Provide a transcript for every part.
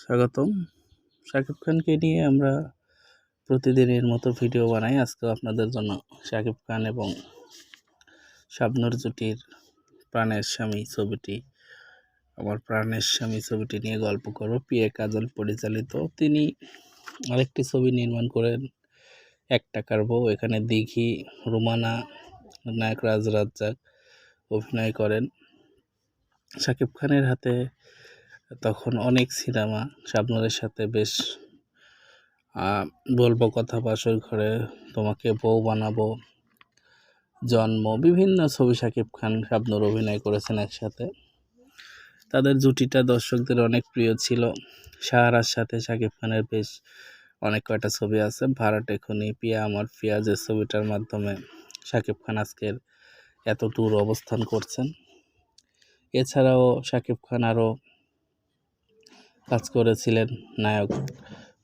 স্বাগতম। শাকিব খানকে নিয়ে আমরা প্রতিদিনের মতো ভিডিও বানাই। আজকে আপনাদের জন্য শাকিব খান এবং শাবনুর জুটির প্রাণের স্বামী ছবিটি, আমার প্রাণের স্বামী ছবিটি নিয়ে গল্প করব। পিএ কাজল পরিচালিত। তিনি আরেকটি ছবি নির্মাণ করেন, এক টাকার বউ। এখানে দিঘি, রুমানা নায়ক রাজ রাজ্জাক অভিনয় করেন। শাকিব খানের হাতে তখন অনেক সিনেমা শাবনুরের সাথে বেশ বলব কথা বাসর ঘরে, তোমাকে বউ বানাবো, জন্ম, বিভিন্ন ছবি শাকিব খান, শাবনুর অভিনয় করেছেন একসাথে। তাদের জুটিটা দর্শকদের অনেক প্রিয় ছিল। সাহারার সাথে শাকিব খানের বেশ অনেক কয়টা ছবি আছে ভাড়াট এখনই, পিয়া আমার পিয়া, যে ছবিটার মাধ্যমে শাকিব খান আজকের এত দূর অবস্থান করছেন। এছাড়াও শাকিব খান আরও কাজ করেছিলেন নায়ক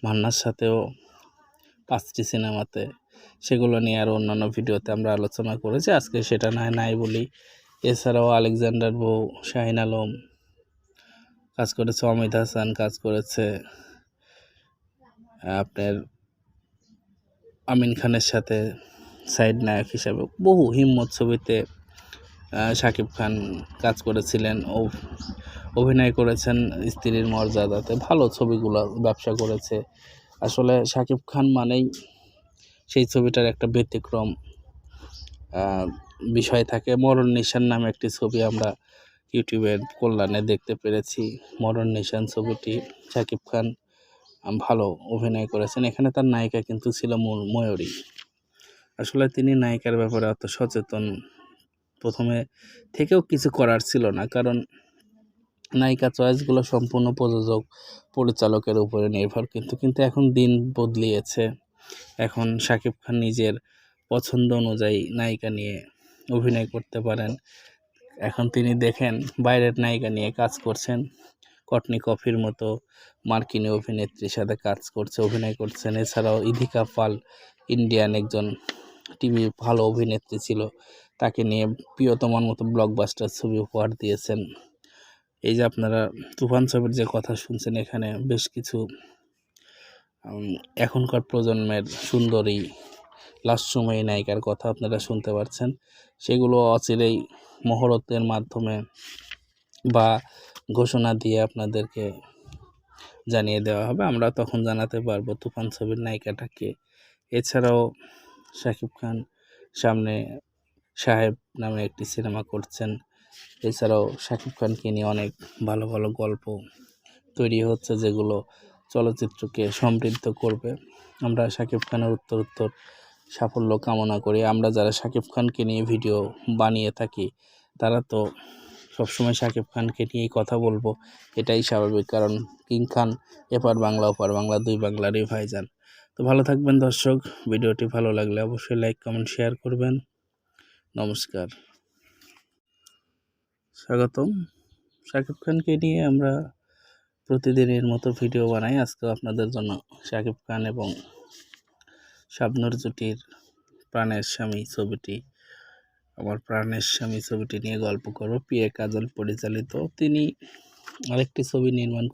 মান্নার সাথেও পাঁচটি সিনেমাতে। সেগুলো নিয়ে আরও অন্যান্য ভিডিওতে আমরা আলোচনা করেছি। আজকে সেটা নাই নাই বলি। এছাড়াও আলেকজান্ডার বউ, শাহিন আলম কাজ করেছে, অমিত হাসান কাজ করেছে। আপনার আমিন খানের সাথে সাইড নায়ক হিসাবে বহু হিম্মত ছবিতে শাকিব খান কাজ করেছিলেন। ও অভিনয় করেছেন স্ত্রীর মর্যাদাতে, ভালো ছবিগুলো ব্যবসা করেছে। আসলে শাকিব খান মানেই সেই ছবিটার একটা ব্যতিক্রম বিষয় থাকে। মরণ নিশান নামে একটি ছবি আমরা ইউটিউবের কল্যাণে দেখতে পেরেছি। মরণ নিশান ছবিটি শাকিব খান ভালো অভিনয় করেছেন। এখানে তার নায়িকা কিন্তু ছিল ময়ূরী। আসলে তিনি নায়িকার ব্যাপারে অত সচেতন প্রথমে থেকেও কিছু করার ছিল না, কারণ নায়িকা চয়েসগুলো সম্পূর্ণ প্রযোজক, পরিচালকের উপরে নির্ভর। কিন্তু কিন্তু এখন দিন বদলিয়েছে। এখন শাকিব খান নিজের পছন্দ অনুযায়ী নায়িকা নিয়ে অভিনয় করতে পারেন। এখন তিনি দেখেন, বাইরের নায়িকা নিয়ে কাজ করছেন। কটনি কফির মতো মার্কিনী অভিনেত্রীর সাথে কাজ করছে, অভিনয় করছেন। এছাড়াও ইধিকা পাল, ইন্ডিয়ান একজন টিভি ভালো অভিনেত্রী ছিল। তাকে নিয়ে প্রিয়তমার মতো ব্লকবাস্টার ছবি উপহার দিয়েছেন। এই যে আপনারা তুফান ছবির যে কথা শুনছেন এখানে বেশ কিছু এখনকার প্রজন্মের সুন্দরী লাস্যময়ী নায়িকার কথা আপনারা শুনতে পারছেন। সেগুলো অচিরেই মহরতের মাধ্যমে বা ঘোষণা দিয়ে আপনাদেরকে জানিয়ে দেওয়া হবে। আমরা তখন জানাতে পারব তুফান ছবির নায়িকাটাকে। এছাড়াও শাকিব খান সামনে সাহেব নামে একটি সিনেমা করছেন। এছাড়াও শাকিব খানকে নিয়ে অনেক ভালো ভালো গল্প তৈরি হচ্ছে যেগুলো চলচ্চিত্রকে সমৃদ্ধ করবে। আমরা শাকিব খানের উত্তর উত্তর সাফল্য কামনা করি। আমরা যারা শাকিব খানকে নিয়ে ভিডিও বানিয়ে থাকি, তারা তো সবসময় শাকিব খানকে নিয়েই কথা বলব, এটাই স্বাভাবিক। কারণ কিং খান এপার বাংলা ওপার বাংলা, দুই বাংলারই ভাইজান। তো ভালো থাকবেন দর্শক, ভিডিওটি ভালো লাগলে অবশ্যই লাইক, কমেন্ট, শেয়ার করবেন। নমস্কার। স্বাগতম। শাকিব খানকে নিয়ে আমরা প্রতিদিনের মতো ভিডিও বানাই। আজকেও আপনাদের জন্য শাকিব খান এবং শাবনুর জুটির প্রাণের স্বামী ছবিটি, আমার প্রাণের স্বামী ছবিটি নিয়ে গল্প করব। পিএ কাজল পরিচালিত। তিনি আরেকটি ছবি নির্মাণ